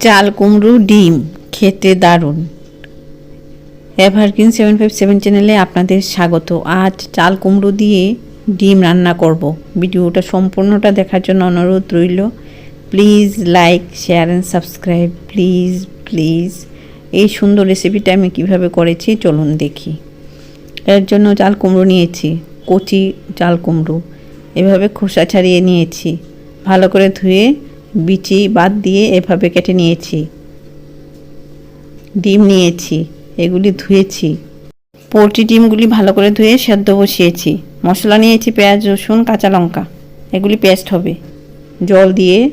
চাল, কুমড়ো, ডিম, খেতে দারুণ। এভারগ্রিন সেভেন ফাইভ সেভেন চ্যানেলে আপনাদের স্বাগত। আজ চাল, কুমড়ো দিয়ে ডিম রান্না করব। ভিডিওটা সম্পূর্ণটা দেখার জন্য অনুরোধ রইল। Please like share and subscribe please please এই সুন্দর রেসিপিটা আমি কীভাবে করেছি চলুন দেখি। এর জন্য চাল, কুমড়ো নিয়েছি। কচি চাল, কুমড়ো। এভাবে খোসা ছাড়িয়ে নিয়েছি। ভালো করে ধুয়ে বিচি বাদ দিয়ে এভাবে কেটে নিয়েছি। ডিম নিয়েছি, এগুলি ধুয়েছি। পোলট্রি ডিমগুলি ভালো করে ধুয়ে সেদ্ধ বসিয়েছি। মশলা নিয়েছি পেঁয়াজ, রসুন, কাঁচা লঙ্কা। এগুলি পেস্ট হবে। জল দিয়ে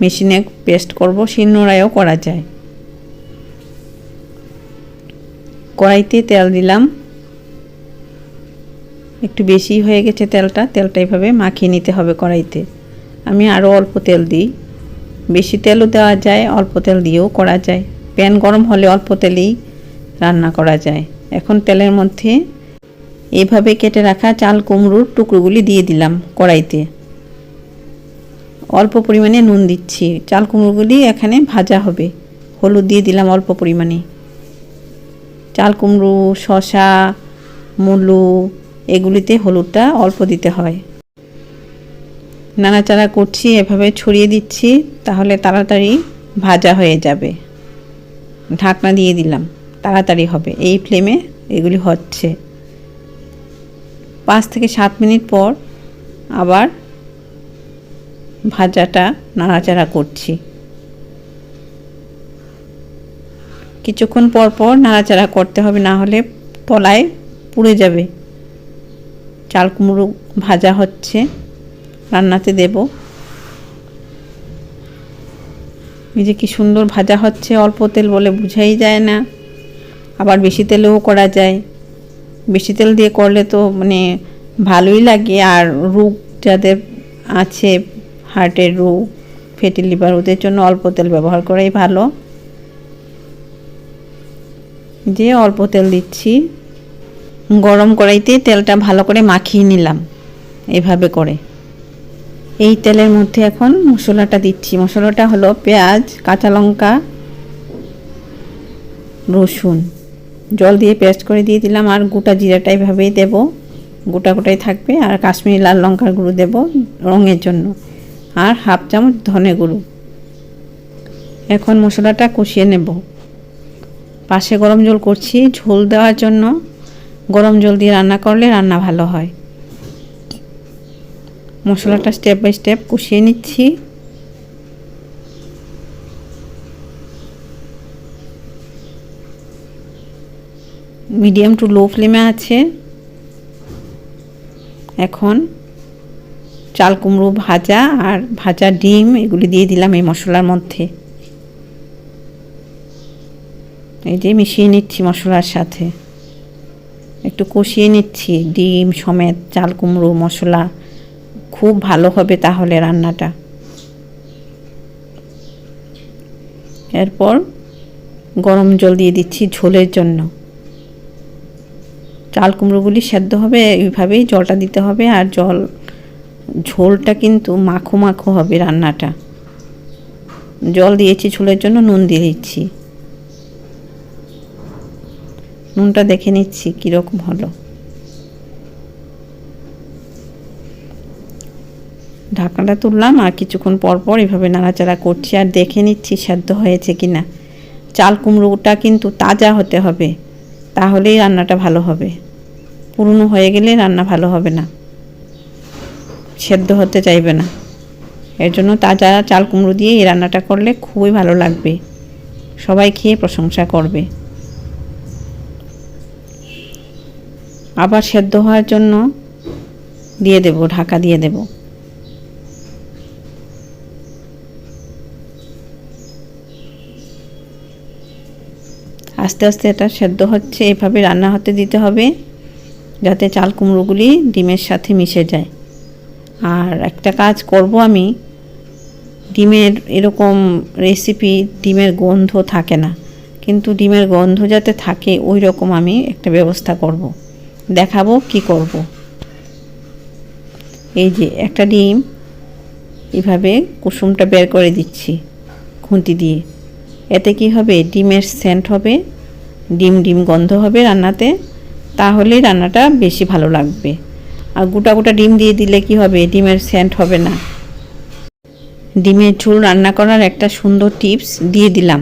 মেশিনে পেস্ট করব, শিলনোড়ায়ও করা যায়। কড়াইতে তেল দিলাম। একটু বেশি হয়ে গেছে তেলটা তেলটা এভাবে মাখিয়ে নিতে হবে কড়াইতে। আমি আরও অল্প তেল দিই। বেশি তেলও দেওয়া যায়, অল্প তেল দিয়েও করা যায়। প্যান গরম হলে অল্প তেলেই রান্না করা যায়। এখন তেলের মধ্যে এভাবে কেটে রাখা চাল কুমড়োর টুকরোগুলি দিয়ে দিলাম কড়াইতে। অল্প পরিমাণে নুন দিচ্ছি। চাল কুমড়োগুলি এখানে ভাজা হবে। হলুদ দিয়ে দিলাম অল্প পরিমাণে। চাল কুমড়ো শশা মুলো, এগুলিতে হলুদটা অল্প দিতে হয়। নাড়াচাড়া করছি, এভাবে ছড়িয়ে দিচ্ছি, তাহলে তাড়াতাড়ি ভাজা হয়ে যাবে। ঢাকনা দিয়ে দিলাম, তাড়াতাড়ি হবে। এই ফ্লেমে এগুলি হচ্ছে। পাঁচ থেকে সাত মিনিট পর আবার ভাজাটা নাড়াচাড়া করছি। কিছুক্ষণ পর পর নাড়াচাড়া করতে হবে, না হলে তলায় পুড়ে যাবে। চাল কুমড়ো ভাজা হচ্ছে। রান্নাতে দেব। এই যে কি সুন্দর ভাজা হচ্ছে, অল্প তেল বলে বুঝাই যায় না। আবার বেশি তেলেও করা যায়। বেশি তেল দিয়ে করলে তো মানে ভালোই লাগে। আর রোগ যাদের আছে, হার্টের রোগ, ফ্যাটি লিভার, ওদের জন্য অল্প তেল ব্যবহার করাই ভালো। যে অল্প তেল দিচ্ছি। গরম কড়াইতে তেলটা ভালো করে মাখিয়ে নিলাম। এভাবে করে। এই তেলের মধ্যে এখন মশলাটা দিচ্ছি। মশলাটা হলো পেঁয়াজ, কাঁচা লঙ্কা, রসুন। জল দিয়ে পেস্ট করে দিয়ে দিলাম আর গোটা জিরাটা এভাবেই দেব। গোটা গোটাই থাকবে আর কাশ্মীরি লাল লঙ্কার গুঁড়ো দেব রঙের জন্য। আর হাফ চামচ ধনে গুঁড়ো। এখন মশলাটা কষিয়ে নেব। পাশে গরম জল করছি। ঝোল দেওয়ার জন্য গরম জল দিয়ে রান্না করলে রান্না ভালো হয়। মশলাটা স্টেপ বাই স্টেপ কষিয়ে নিচ্ছি। মিডিয়াম টু লো ফ্লেমে আছে। এখন চাল কুমড়ো ভাজা আর ভাজা ডিম এগুলি দিয়ে দিলাম এই মশলার মধ্যে। এই যে মিশিয়ে নিচ্ছি মশলার সাথে। একটু কষিয়ে নিচ্ছি, ডিম সমেত, চাল কুমড়ো, মশলা। খুব ভালো হবে তাহলে রান্নাটা। এরপর গরম জল দিয়ে দিচ্ছি ঝোলের জন্য। চাল কুমড়োগুলি সেদ্ধ হবে, এইভাবেই জলটা দিতে হবে আর জল, ঝোলটা কিন্তু মাখো মাখো হবে রান্নাটা। জল দিয়েছি ঝোলের জন্য, নুন দিয়ে দিচ্ছি। নুনটা দেখে নিচ্ছি কীরকম হলো। ঢাকনাটা তুললাম আর কিছুক্ষণ পর পর এভাবে নাড়াচাড়া করছি আর দেখে নিচ্ছি সেদ্ধ হয়েছে কি না চাল কুমড়োটা কিন্তু তাজা হতে হবে, তাহলেই রান্নাটা ভালো হবে। পুরনো হয়ে গেলে রান্না ভালো হবে না। সেদ্ধ হতে চাইবে না। এর জন্য তাজা চাল কুমড়ো দিয়ে এই রান্নাটা করলে খুবই ভালো লাগবে। সবাই খেয়ে প্রশংসা করবে। আবার সেদ্ধ হওয়ার জন্য দিয়ে দেব, ঢাকা দিয়ে দেব। আস্তে আস্তে এটা সেদ্ধ হচ্ছে, এভাবে রান্না হতে দিতে হবে, যাতে চাল কুমড়োগুলি ডিমের সাথে মিশে যায় আর একটা কাজ করব আমি, ডিমের এরকম রেসিপি ডিমের গন্ধ থাকে না, কিন্তু ডিমের গন্ধ যাতে থাকে, ওই রকম আমি একটা ব্যবস্থা করব। দেখাবো কি করব। এই যে একটা ডিম, এভাবে কুসুমটা বের করে দিচ্ছি খুন্তি দিয়ে এতে কি হবে? ডিমের সেন্ট হবে, ডিম ডিম গন্ধ হবে রান্নাতে, তাহলেই রান্নাটা বেশি ভালো লাগবে। আর গোটা গোটা ডিম দিয়ে দিলে কি হবে? ডিমের সেন্ট হবে না। ডিমের ঝোল রান্না করার একটা সুন্দর টিপস দিয়ে দিলাম।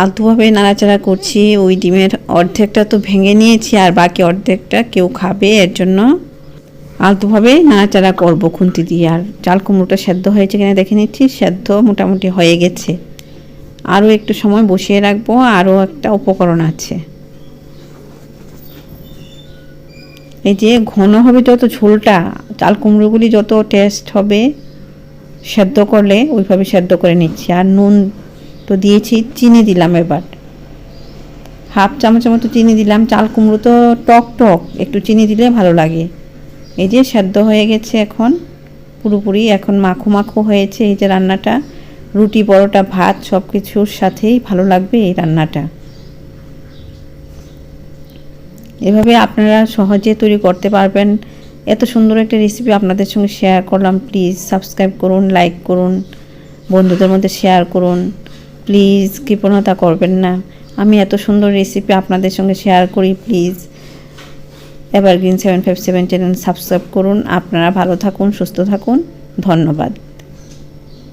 আলতুভাবে নাড়াচাড়া করছি, ওই ডিমের অর্ধেকটা তো ভেঙে নিয়েছি আর বাকি অর্ধেকটা কেউ খাবে, এর জন্য আলতুভাবে নাড়াচাড়া করব খুন্তি দিয়ে। আর চাল কুমড়োটা সেদ্ধ হয়েছে কিনা দেখে নিচ্ছি, সেদ্ধ মোটামুটি হয়ে গেছে। আরও একটু সময় বসিয়ে রাখব আরও একটা উপকরণ আছে। এই যে ঘন হবে যত ঝোলটা, চাল কুমড়োগুলি যত টেস্ট হবে, সেদ্ধ করলে ওইভাবে সেদ্ধ করে নিচ্ছি। আর নুন তো দিয়েছি, চিনি দিলাম এবার। হাফ চামচের মতো চিনি দিলাম। চাল কুমড়ো তো টক টক, একটু চিনি দিলে ভালো লাগে। এই যে সেদ্ধ হয়ে গেছে এখন, পুরোপুরি এখন মাখো মাখো হয়েছে এই যে রান্নাটা। রুটি, পরোটা, ভাত সব কিছুর সাথেই ভালো লাগবে এই রান্নাটা। এভাবে আপনারা সহজে তৈরি করতে পারবেন। এত সুন্দর একটা রেসিপি আপনাদের সঙ্গে শেয়ার করলাম। প্লিজ সাবস্ক্রাইব করুন লাইক করুন, বন্ধুদের মধ্যে শেয়ার করুন। প্লিজ কৃপণতা করবেন না। আমি এত সুন্দর রেসিপি আপনাদের সঙ্গে শেয়ার করি। Please evergreen seven five seven channel subscribe করুন। আপনারা ভালো থাকুন, সুস্থ থাকুন। ধন্যবাদ।